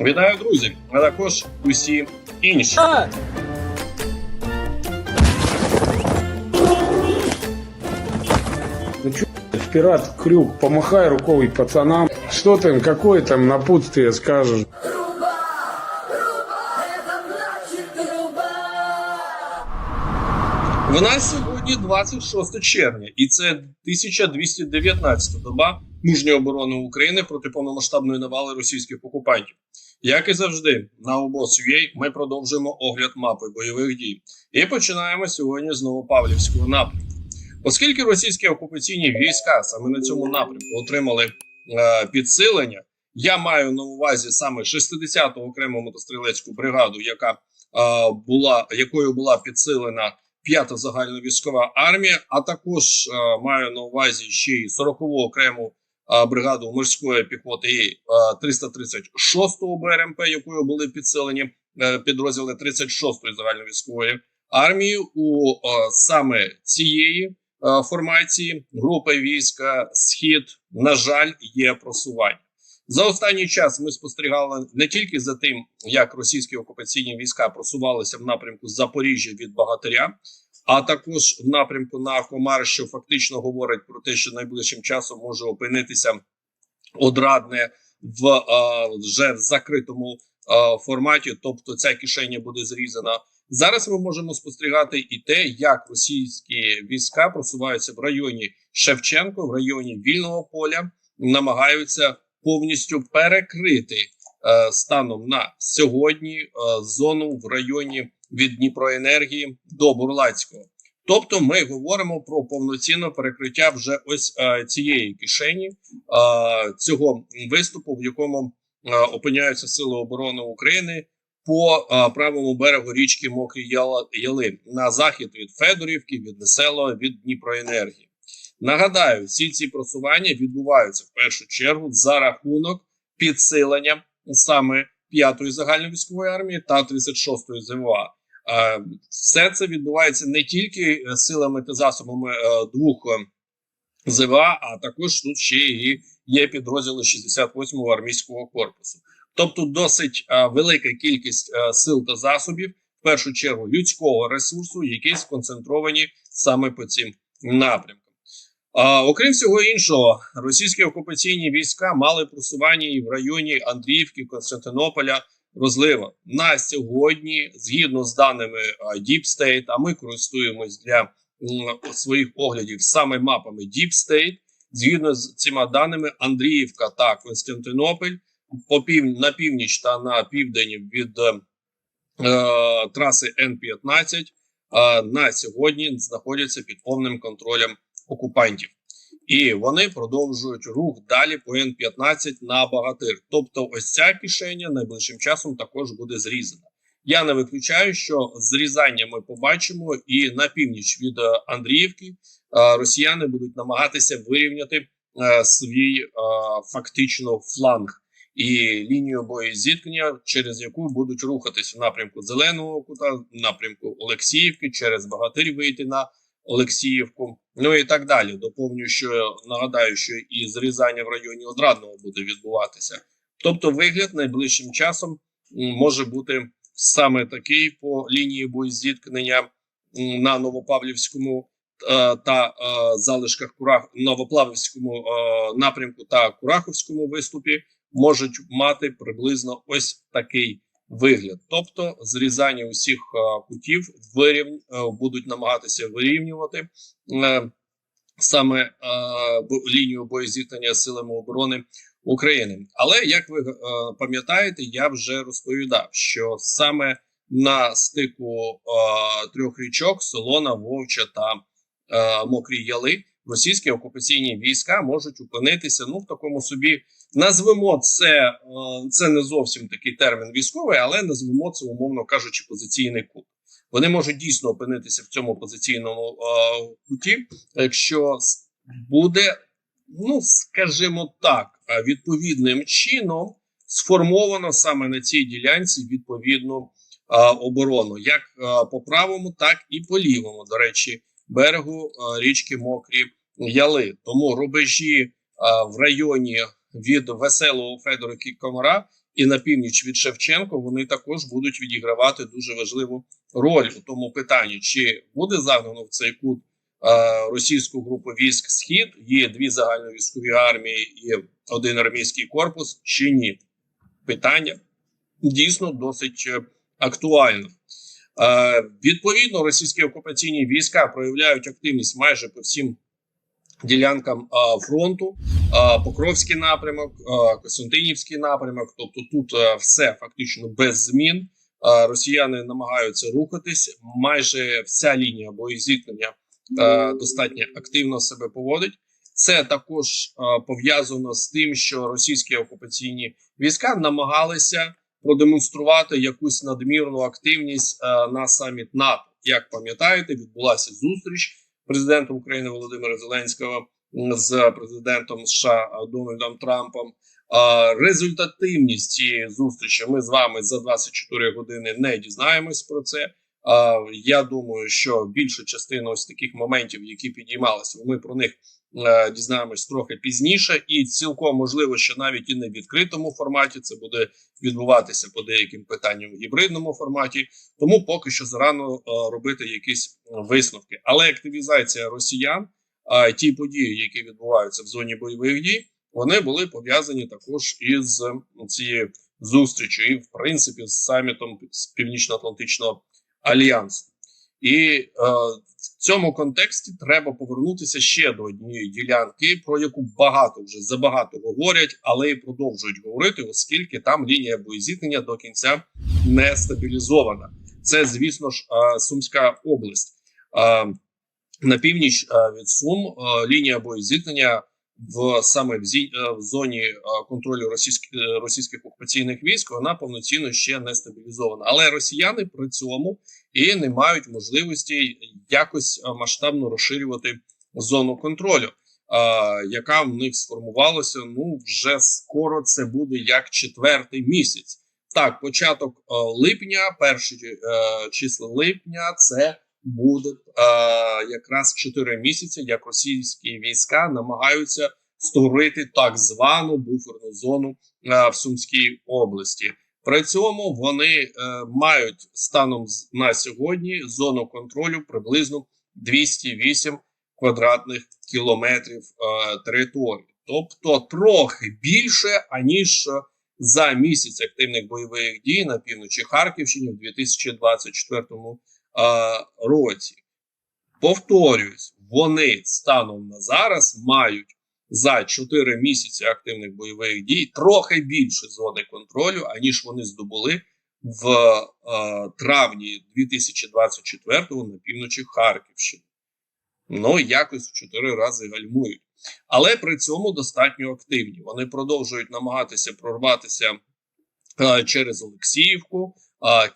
Вітаю, друзі, а також усі інші. Ну чё, пират Крюк, помахай рукой пацанам. Что там, какое там напутствие скажешь? В нас сьогодні 26 червня, і це 1219 доба мужньої оборони України проти повномасштабної навали російських окупантів. Як і завжди, на обоз.ua ми продовжуємо огляд мапи бойових дій і починаємо сьогодні з Новопавлівського напрямку. Оскільки російські окупаційні війська саме на цьому напрямку отримали е, підсилення, я маю на увазі саме 60-ту окрему мотострілецьку бригаду, яка е, була якою була підсилена п'ята загальновійськова армія, а також е, маю на увазі ще й 40-ту окрему бригаду морської піхоти і е, 336-го БРМП, якою були підсилені е, підрозділи 36-ї загальновійськової армії. У е, саме цієї е, формації групи війська Схід, на жаль, є просування. За останній час ми спостерігали не тільки за тим, як російські окупаційні війська просувалися в напрямку Запоріжжя від Багатиря, а також в напрямку на Комар, що фактично говорить про те, що найближчим часом може опинитися одрадне в е, вже в закритому е, форматі, тобто ця кишеня буде зрізана. Зараз ми можемо спостерігати і те, як російські війська просуваються в районі Шевченко, в районі вільного поля, намагаються повністю перекрити станом на сьогодні е, зону в районі від Дніпроенергії до Бурлацького. Тобто, ми говоримо про повноцінне перекриття вже ось е, цієї кишені е, цього виступу, в якому е, опиняються сили оборони України по е, правому берегу річки Мокрі Яли на захід від Федорівки, від Веселого, від Дніпроенергії. Нагадаю, всі ці просування відбуваються в першу чергу за рахунок підсилення саме 5-ї загальновійськової армії та 36-ї ЗВА. Е, Все це відбувається не тільки е, силами та засобами е, двох ЗВА, а також тут ще і є підрозділи 68-го армійського корпусу. Тобто досить велика кількість сил та засобів, в першу чергу людського ресурсу, які сконцентровані саме по цим напрямкам. А, окрім всього іншого, російські окупаційні війська мали просування і в районі Андріївки, Константинополя, розлива. На сьогодні, згідно з даними Deep State, а ми користуємось для своїх оглядів саме мапами Deep State, згідно з цими даними, Андріївка та Константинополь по пів на північ та на південь від е, е, траси Н-15 е, на сьогодні знаходяться під повним контролем окупантів. І вони продовжують рух далі по Н-15 на Багатир. Тобто, ось ця кишеня найближчим часом також буде зрізана. Я не виключаю, що зрізання ми побачимо, і на північ від е, Андріївки е, росіяни будуть намагатися вирівняти е, свій фактично фланг і лінію боєзіткнення, через яку будуть рухатись в напрямку Зеленого кута, в напрямку Олексіївки, через Багатир вийти на Олексіївку, ну і так далі. Доповню, що нагадаю, що і зрізання в районі Одрадного буде відбуватися. Тобто, вигляд найближчим часом може бути саме такий по лінії боєзіткнення на Новопавлівському е, та е, залишках Курах Новоплавівському е, напрямку та Кураховському виступі можуть мати приблизно ось такий вигляд. Тобто, зрізання усіх е, кутів вирівн... е, будуть намагатися вирівнювати е, саме лінію боєзіткнення силами оборони України. Але як ви пам'ятаєте, я вже розповідав, що саме на стику трьох річок Солона, Вовча та Мокрі Яли російські окупаційні війська можуть опинитися ну в такому собі. Назвемо це, е, це не зовсім такий термін військовий, але назвемо це, умовно кажучи, позиційний кут. Вони можуть дійсно опинитися в цьому позиційному е, куті, якщо буде, ну скажімо так, е, відповідним чином сформовано саме на цій ділянці відповідну оборону, як по правому, так і по лівому, до речі, берегу річки Мокрі Яли. Тому рубежі в районі від веселого Федорики Комара і на північ від Шевченко, вони також будуть відігравати дуже важливу роль у тому питанні, чи буде загнано в цей кут е, російську групу військ Схід, є дві загальновійськові армії і один армійський корпус, чи ні? Питання дійсно досить е, актуальне. Е, відповідно, російські окупаційні війська проявляють активність майже по всім ділянкам е, фронту. Покровський напрямок, Костянтинівський напрямок. Тобто, тут е, все фактично без змін. Росіяни намагаються рухатись. Майже вся лінія боєзіткнення е, достатньо активно себе поводить. Це також е, пов'язано з тим, що російські окупаційні війська намагалися продемонструвати якусь надмірну активність на саміт НАТО. Як пам'ятаєте, відбулася зустріч президента України Володимира Зеленського з президентом США Дональдом Трампом. Результативність цієї зустрічі ми з вами за 24 години не дізнаємось про це. Я думаю, що більша частина ось таких моментів, які підіймалися, ми про них е, дізнаємось трохи пізніше, і цілком можливо, що навіть і не в відкритому форматі це буде відбуватися по деяким питанням в гібридному форматі. Тому поки що зарано е, робити якісь висновки. Але активізація росіян, е, ті події, які відбуваються в зоні бойових дій, вони були пов'язані також із цією зустрічю, і в принципі з самітом з Північно-Атлантичного альянсу. І е, в цьому контексті треба повернутися ще до однієї ділянки, про яку багато вже забагато говорять, але і продовжують говорити, оскільки там лінія боєзіткнення до кінця не стабілізована. Це, звісно ж, е, Сумська область. Е, на північ е, від Сум е, лінія боєзіткнення в саме в, зі, е, в зоні контролю російських російських окупаційних військ вона повноцінно ще не стабілізована. Але росіяни при цьому і не мають можливості якось масштабно розширювати зону контролю, яка в них сформувалася. Ну вже скоро це буде як четвертий місяць. Так, початок липня, перші числа липня, це буде е, якраз 4 місяці, як російські війська намагаються створити так звану буферну зону е, в Сумській області. При цьому вони е, мають станом на сьогодні зону контролю приблизно 208 квадратних кілометрів е, території, тобто трохи більше аніж за місяць активних бойових дій на півночі Харківщини в 2024 е, році. Повторюсь, вони станом на зараз мають за 4 місяці активних бойових дій трохи більше зони контролю, аніж вони здобули в е, травні 2024-го на півночі Харківщини. Ну, якось в 4 рази гальмують. Але при цьому достатньо активні. Вони продовжують намагатися прорватися е, через Олексіївку, е,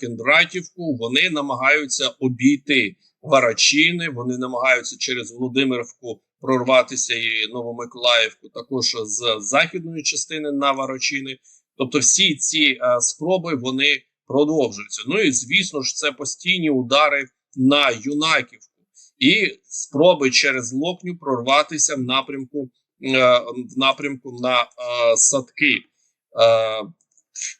Кендратівку. Вони намагаються обійти Варачини. Вони намагаються через Володимирівку прорватися і Новомиколаївку, також з західної частини на Варачини. Тобто, всі ці е, спроби вони продовжуються. Ну і звісно ж, це постійні удари на Юнаківку і спроби через Локню прорватися в напрямку е, в напрямку на е, садки. Е,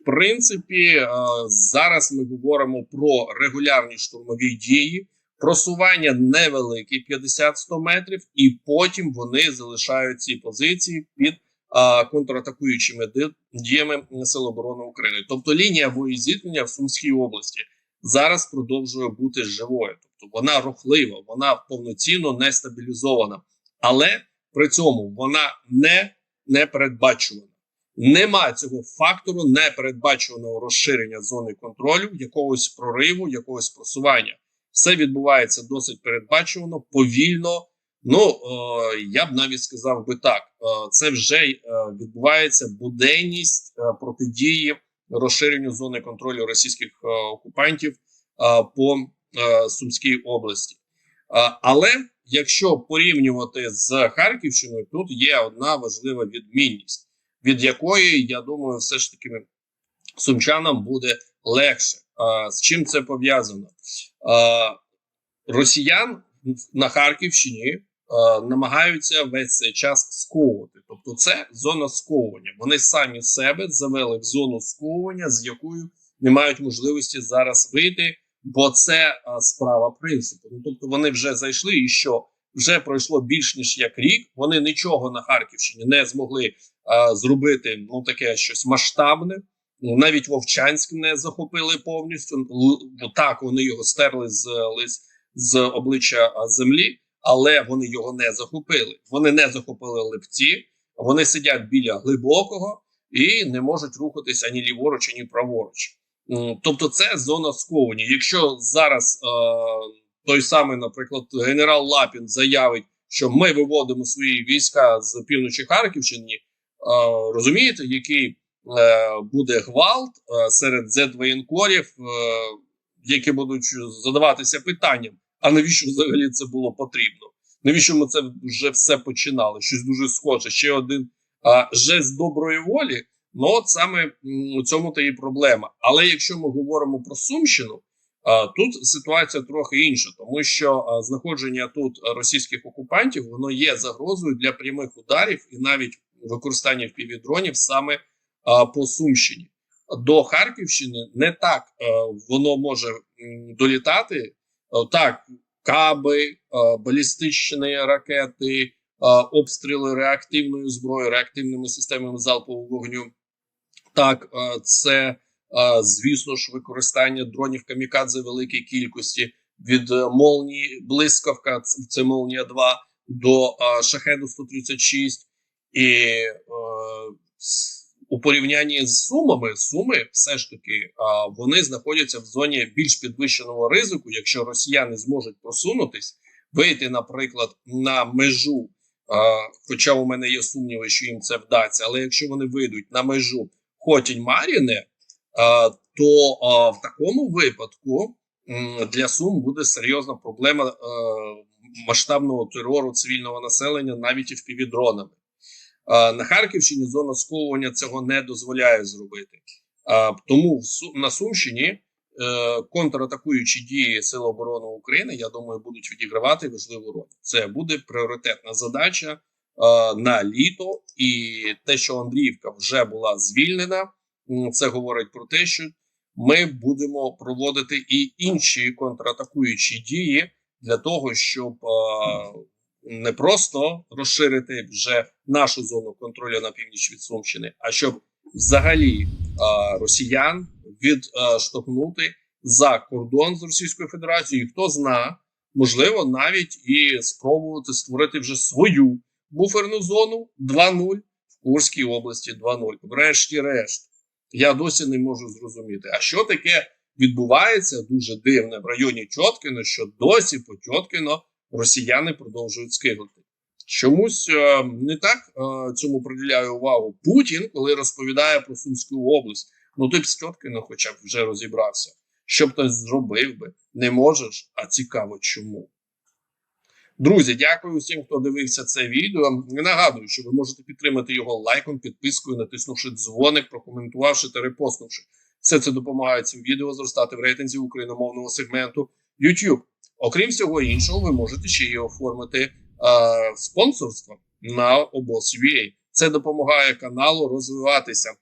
в принципі, е, зараз ми говоримо про регулярні штурмові дії, просування невелике 50-100 метрів, і потім вони залишають ці позиції під е, контратакуючими діями Сил оборони України. Тобто лінія боєзіткнення в Сумській області зараз продовжує бути живою. Тобто вона рухлива, вона повноцінно не стабілізована, але при цьому вона не непередбачувана. Нема цього фактору непередбачуваного розширення зони контролю, якогось прориву, якогось просування. Все відбувається досить передбачувано, повільно. Ну е, я б навіть сказав би так: е, це вже е, відбувається буденність е, протидії розширенню зони контролю російських е, окупантів е, по е, Сумській області. Е, але якщо порівнювати з Харківщиною, тут є одна важлива відмінність, від якої я думаю, все ж таки сумчанам буде легше. Е, з чим це пов'язано? Росіян на Харківщині намагаються весь цей час сковувати. Тобто, це зона сковування. Вони самі себе завели в зону сковування, з якою не мають можливості зараз вийти, бо це е, справа принципу. Ну тобто, вони вже зайшли, і що вже пройшло більш ніж як рік. Вони нічого на Харківщині не змогли е, зробити. Ну таке щось масштабне. Ну, навіть Вовчанськ не захопили повністю. Л- Так, вони його стерли з лис з обличчя землі, але вони його не захопили. Вони не захопили липці, вони сидять біля глибокого і не можуть рухатися ані ліворуч, ані праворуч. Тобто, це зона сковання. Якщо зараз е, той самий, наприклад, генерал Лапін заявить, що ми виводимо свої війська з півночі Харківщини, е, розумієте, який е, буде гвалт е, серед Z-воєнкорів, е, які будуть задаватися питанням: а навіщо взагалі це було потрібно? Навіщо ми це вже все починали? Щось дуже схоже. Ще один а, жест доброї волі. Ну, от саме у цьому та і проблема. Але якщо ми говоримо про Сумщину, тут ситуація трохи інша, тому що знаходження тут російських окупантів воно є загрозою для прямих ударів і навіть використання впівдронів саме по Сумщині. До Харківщини не так е, воно може долітати. Е, Так, каби, е, балістичні ракети, е, обстріли реактивною зброєю, реактивними системами залпового вогню. Так, е, це, е, звісно ж, використання дронів камікадзе великій кількості від е, молнії блискавка, це, молнія 2 до шахеду 136. І е, у порівнянні з сумами, суми все ж таки вони знаходяться в зоні більш підвищеного ризику. Якщо росіяни зможуть просунутись, вийти, наприклад, на межу. Хоча у мене є сумніви, що їм це вдасться, але якщо вони вийдуть на межу Хотінь Маріне, то в такому випадку для Сум буде серйозна проблема е, масштабного терору цивільного населення навіть і впівдронами. А, На Харківщині зона сковування цього не дозволяє зробити. Тому в на Сумщині е, контратакуючі дії Сил оборони України, я думаю, будуть відігравати важливу роль. Це буде пріоритетна задача е, на літо, і те, що Андріївка вже була звільнена, це говорить про те, що ми будемо проводити і інші контратакуючі дії для того, щоб не просто розширити вже нашу зону контролю на північ від Сумщини, а щоб взагалі росіян відштовхнути за кордон з Російською Федерацією. І хто зна, можливо, навіть і спробувати створити вже свою буферну зону 2.0 в Курській області 2.0. Врешті-решт, я досі не можу зрозуміти, а що таке відбувається дуже дивне в районі Чоткіно, що досі по Чоткіно росіяни продовжують скигати. Чомусь е, не так е, цьому приділяє увагу Путін, коли розповідає про Сумську область. Ну ти б з Чоткіно хоча б вже розібрався. Що б хтось зробив би, не можеш, а цікаво чому. Друзі, дякую всім, хто дивився це відео. Нагадую, що ви можете підтримати його лайком, підпискою, натиснувши дзвоник, прокоментувавши та репостнувши. Все це допомагає цим відео зростати в рейтинзі україномовного сегменту YouTube. Окрім всього іншого, ви можете ще й оформити е, спонсорство на обоз.ua. Це допомагає каналу розвиватися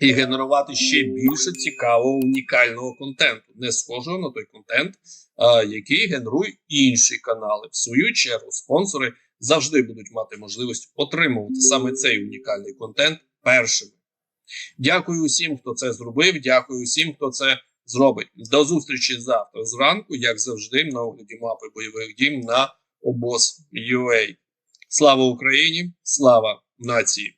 і генерувати ще більше цікавого унікального контенту, не схожого на той контент, який генерують інші канали. В свою чергу, спонсори завжди будуть мати можливість отримувати саме цей унікальний контент першими. Дякую усім, хто це зробив. Дякую усім, хто це зробить. До зустрічі завтра зранку, як завжди, на огляді мапи бойових дім на обоз.ua. Слава Україні! Слава нації!